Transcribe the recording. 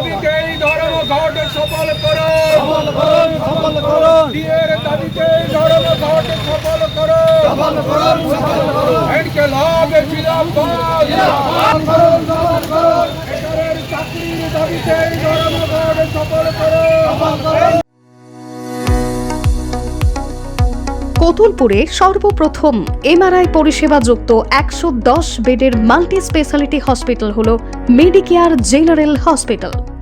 দাবিতে এই ধর্মঘট সফল করো। সফল বিয়ের দাবিতে এই সফল করো। সফল সফল এনকে লাভ সফল চাকরির দাবিতে এই সফল করো। সফল কতুলপুরে সর্বপ্রথম এমআরআই পরিষেবা যুক্ত একশো দশ বেডের মাল্টি স্পেশালিটি হসপিটাল হল মেডিকেয়ার জেনারেল হসপিটাল।